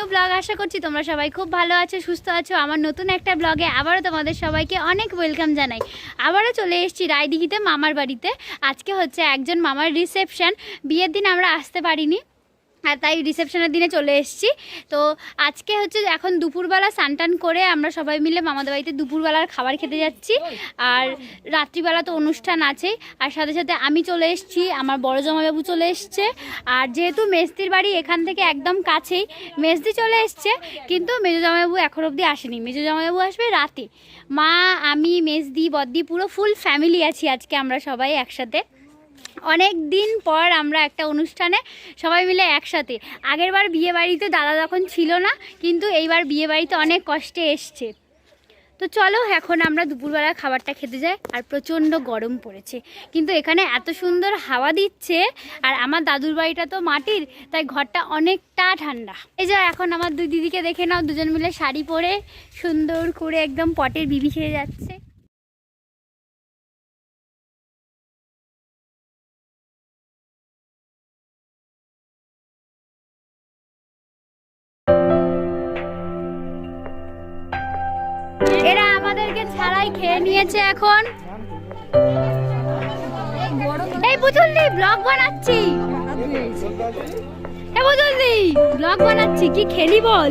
New blog আশা করছি তোমরা সবাই খুব ভালো আছো, সুস্থ আছো। আমার নতুন একটা ব্লগে আবারও তোমাদের সবাইকে অনেক ওয়েলকাম জানাই। আবারও চলে এসেছি রায়দিঘিতে মামার বাড়িতে। আজকে হচ্ছে একজন মামার রিসেপশান বিয়ের দিন আমরা আসতে পারিনি। আর তাই রিসেপশনের দিনে চলে এসেছি। তো আজকে হচ্ছে এখন দুপুরবেলা স্নান করে আমরা সবাই মিলে মামাদের বাড়িতে দুপুরবেলার খাবার খেতে যাচ্ছি। আর রাত্রিবেলা তো অনুষ্ঠান আছেই। আর সাথে সাথে আমি চলে এসেছি, আমার বড় জামাইবাবু চলে এসছে। আর যেহেতু মেস্তির বাড়ি এখান থেকে একদম কাছেই, মেজদি চলে এসছে, কিন্তু মেজো জামাইবাবু এখন অবধি আসেনি। মেজো জামাইবাবু আসবে রাতে। মা, আমি, মেজদি, বদ্দি পুরো ফুল ফ্যামিলি আছি আজকে আমরা সবাই একসাথে। অনেক দিন পর আমরা একটা অনুষ্ঠানে সবাই মিলে একসাথে। আগেরবার বিয়ে বাড়িতে দাদা তখন ছিল না, কিন্তু এইবার বিয়ে বাড়িতে অনেক কষ্টে এসছে। তো চলো এখন আমরা দুপুরবেলা খাবারটা খেতে যাই, আর প্রচণ্ড গরম পড়েছে। কিন্তু এখানে এত সুন্দর হাওয়া দিচ্ছে, আর আমার দাদুর বাড়িটা তো মাটির, তাই ঘরটা অনেকটা ঠান্ডা। এই যে এখন আমার দুই দিদিকে দেখে নাও, দুজন মিলে শাড়ি পরে সুন্দর করে একদম পটের বিবি সেরে যাচ্ছে। আমাদেরকে ছাড়াই খেয়ে নিয়েছে এখন। এই বুঝলি ব্লগ বানাচ্ছি। এ বুঝলি ব্লগ বানাচ্ছি, কি খেলি বল?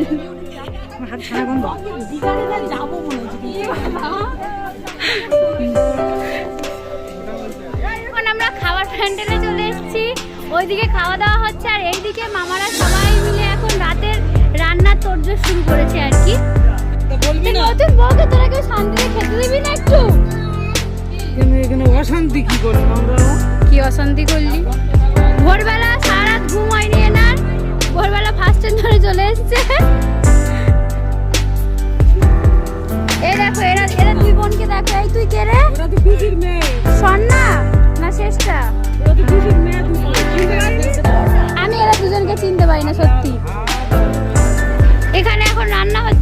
এখন আমরা খাবার প্যান্ডেলে চলে এসেছি। ওইদিকে খাওয়া দাওয়া হচ্ছে, আর এইদিকে মামারা সবাই মিলে এখন রাতের রান্নার তোড়জোড় শুরু করেছে আর কি। এই নতুন বউকে তোরা কেউ শান্তিতে খেতে দিবি না একটু? এখানে এখানে অশান্তি কি করলাম আমরা? কি অশান্তি করলি? ভোরবেলা সারা রাত ঘুম হয়নি এনার। ভোরবেলা ফার্স্ট ধরে চলে এসছে। এই দেখো এরা এরা দুই বোনকে দেখো। এই তুই কে রে? ওরা তো মেয়ে। না শেষটা ওরা তো মেয়ে আমি এরা দুজনকে চিনতে পারি না সত্যি। এখানে এখন রান্না হচ্ছে।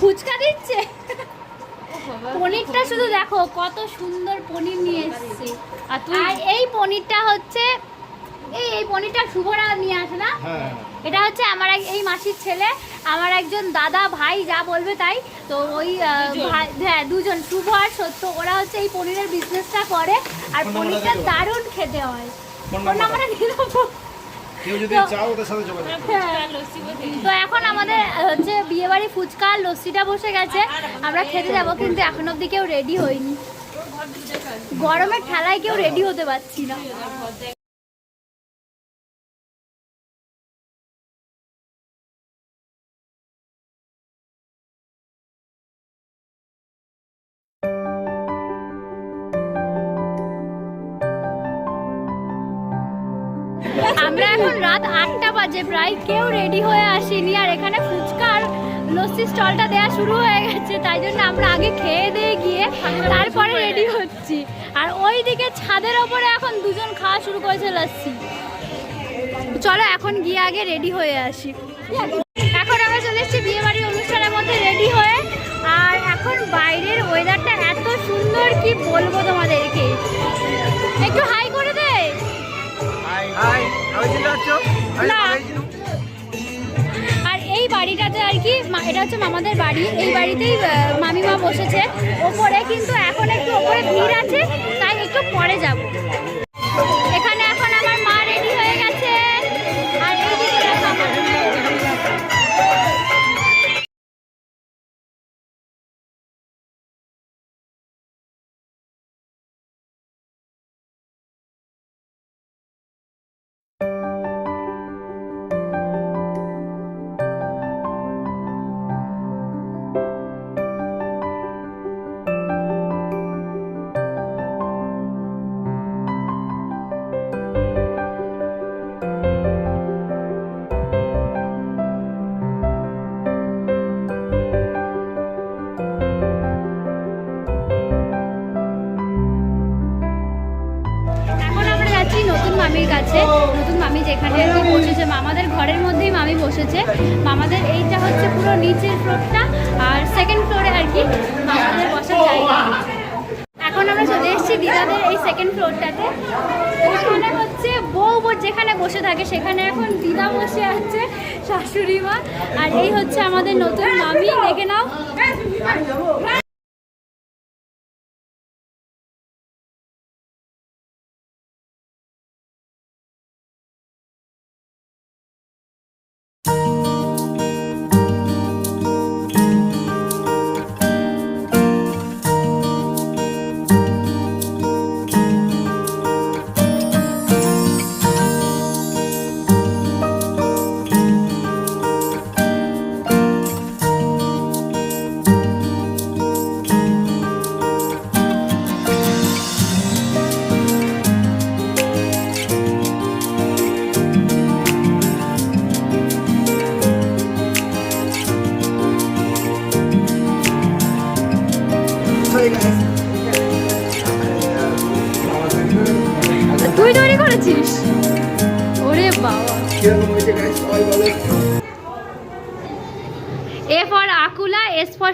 ফুচকা দিচ্ছে? পনিরটা শুধু দেখো কত সুন্দর পনির নিয়ে এসেছে। আর তুই? এই পনিরটা হচ্ছে এই এই পনিরটা শুভরা নিয়ে আসে না? এটা হচ্ছে আমার এক এই মাসির ছেলে আমার একজন দাদা ভাই যা বলবে তাই। তো ওই ভাই- হ্যাঁ দুজন শুভ আর সত্য ওরা হচ্ছে এই পনিরের বিজনেসটা করে। আর পনিরটা দারুণ খেতে হয়। ফোন নাম্বারটা? দিয়ে দেবো কেউ যদি তো- চাও ওদের সাথে যোগাযোগ হ্যাঁ। তো এখন আমাদের হচ্ছে বিয়ে বাড়ি ফুচকা আর লস্যিটা বসে গেছে। আমরা খেতে যাব কিন্তু এখন অব্দি কেউ রেডি হয়নি। গরমের ঠেলায় কেউ রেডি হতে পারছি না। আমরা এখন রাত আটটা বাজে প্রায় কেউ রেডি হয়ে আসেনি আর এখানে ফুচকার লস্যি স্টলটা দেওয়া শুরু হয়ে গেছে তাই জন্য আমরা আগে খেয়ে দিয়ে গিয়ে তারপরে রেডি হচ্ছি। আর ওই দিকে ছাদের ওপরে এখন দুজন খাওয়া শুরু করেছে লস্যি। চলো এখন গিয়ে আগে রেডি হয়ে আসি। এখন আমরা চলে এসেছি বিয়ে বাড়ির অনুষ্ঠানের মধ্যে রেডি হয়ে। আর এখন বাইরের ওয়েদারটা এত সুন্দর কি বলব তোমাদেরকে? একটু হাই না। আর এই বাড়িটাতে আর কি এটা হচ্ছে মামাদের বাড়ি। এই বাড়িতেই মামিমা বসেছে। ওপরে কিন্তু এখন একটু ওপরে ভিড় আছে তাই একটু পরে যাব। কাছে নতুন মামি যেখানে আর কি বসেছে। মামাদের ঘরের মধ্যেই মামি বসেছে। মামাদের এইটা হচ্ছে পুরো নিচের ফ্লোরটা আর সেকেন্ড ফ্লোরে আর কি মামাদের বসার জায়গা। এখন আমরা চলে এসেছি দিদাদের এই সেকেন্ড ফ্লোরটাতে ওখানে হচ্ছে বউ বউ যেখানে বসে থাকে, সেখানে এখন দিদা বসে আছে, শাশুড়ি মা। আর এই হচ্ছে আমাদের নতুন মামি। দেখে নাও।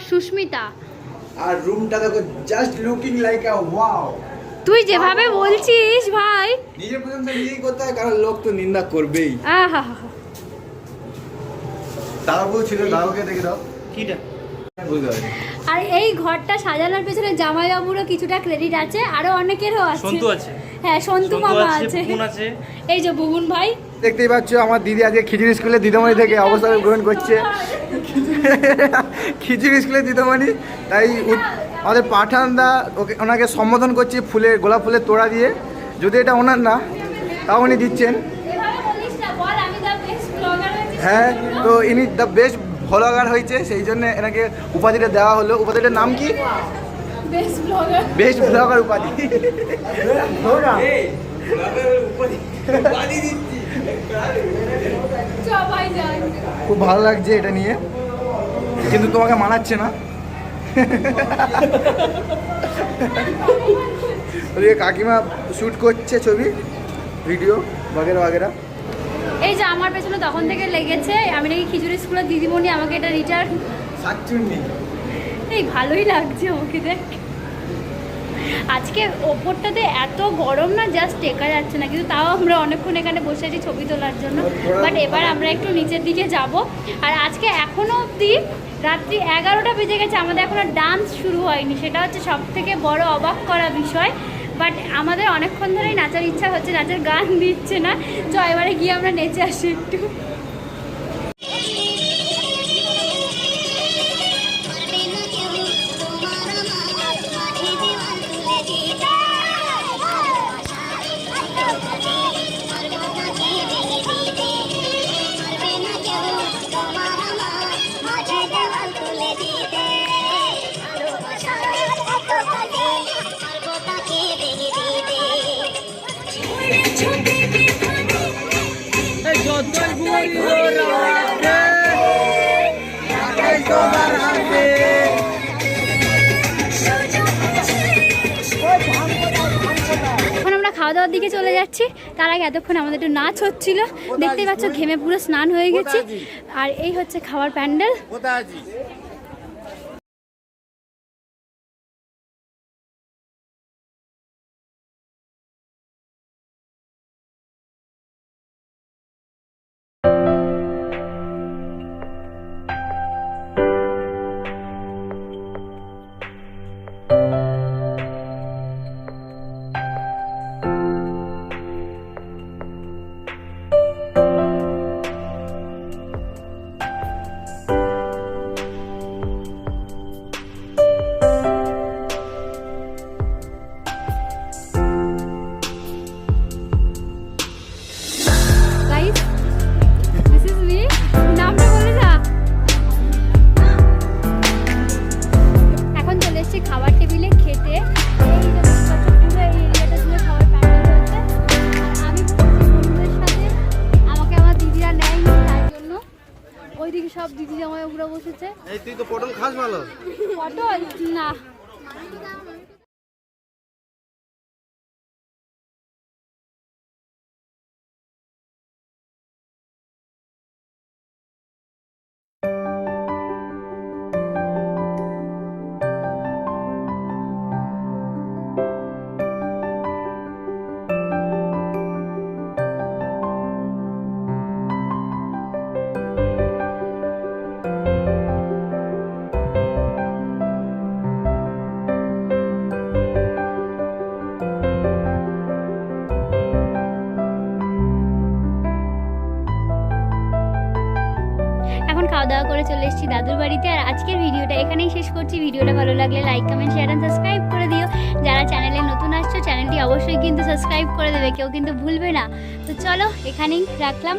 সুস্মিতা। আর রুমটা দেখো just looking like a wow তুই যেভাবে বলছিস ভাই। নিজের প্রশংসা নিজেই করতে হয় কারণ লোক তো নিন্দা করবেই। আহা। দাদাবু ছিল দাদাকে দেখে দাও। কিটা? আর এই ঘরটা সাজানোর পেছনে জামাইবাবুরও কিছুটা ক্রেডিট আছে আরও অনেকেরও আছে। সন্তু আছে। হ্যাঁ সন্তু মামা আছে। এই যে বুবুন ভাই। দেখতেই পাচ্ছ আমার দিদি আজকে খিচুড়ি স্কুলে দিদামণি থেকে অবসর গ্রহণ করছে। খিচুড়ি স্কুলে দিদমণি তাই আমাদের পাঠানদা ওকে ওনাকে সম্বোধন করছে ফুলের গোলাপ ফুলের তোড়া দিয়ে। যদি এটা ওনার না তাও উনি দিচ্ছেন। এভাবে বলিস না বল আমি দ্য বেস্ট ব্লগার হয়েছি হ্যাঁ তো ইনি দ্য বেস্ট ভ্লগার হয়েছে সেই জন্য এনাকে উপাধিটা দেওয়া হলো। উপাধিটার নাম কি? বেস্ট ব্লগার বেস্ট ভ্লগার উপাধি। খুব ভালো লাগছে এটা নিয়ে। কিন্তু তোমাকে মানাচ্ছে না। ওদিকে কাকিমা শ্যুট করছে ছবি ভিডিও বাগেরা বাগেরা। এই যে আমার পেছনে তখন থেকে লেগেছে আমি নাকি খিচুড়ি স্কুলের দিদিমণি আমাকে এটা রিটার্ন এই ভালোই লাগছে আমাকে দেখ। আজকে ওপরটাতে এত গরম না জাস্ট টেকা যাচ্ছে না। কিন্তু তাও আমরা অনেকক্ষণ এখানে বসে আছি ছবি তোলার জন্য। বাট এবার আমরা একটু নিচের দিকে যাব। আর আজকে এখনও অবধি রাত্রি এগারোটা বেজে গেছে। আমাদের এখনও ডান্স শুরু হয়নি। সেটা হচ্ছে সব থেকে বড় অবাক করা বিষয়। বাট আমাদের অনেকক্ষণ ধরেই নাচার ইচ্ছা হচ্ছে। নাচের গান দিচ্ছে না। চ, এবারে গিয়ে আমরা নেচে আসি একটু। দাওয়ার দিকে চলে যাচ্ছি। তার আগে এতক্ষণ আমাদের একটু নাচ হচ্ছিল। দেখতে পাচ্ছ ঘেমে পুরো স্নান হয়ে গেছি। আর এই হচ্ছে খাওয়ার প্যান্ডেল। বসেছে এই তুই তো পটল খাস ভালো। পটল? না। খাওয়া দাওয়া করে চলে এসেছি দাদুর বাড়িতে। আর আজকের ভিডিওটা এখানেই শেষ করছি। ভিডিওটা ভালো লাগলে like, comment share and subscribe করে দিও। যারা চ্যানেলে নতুন আসছো, চ্যানেলটি অবশ্যই কিন্তু সাবস্ক্রাইব করে দেবে। কেউ কিন্তু ভুলবে না। তো চলো এখানেই রাখলাম।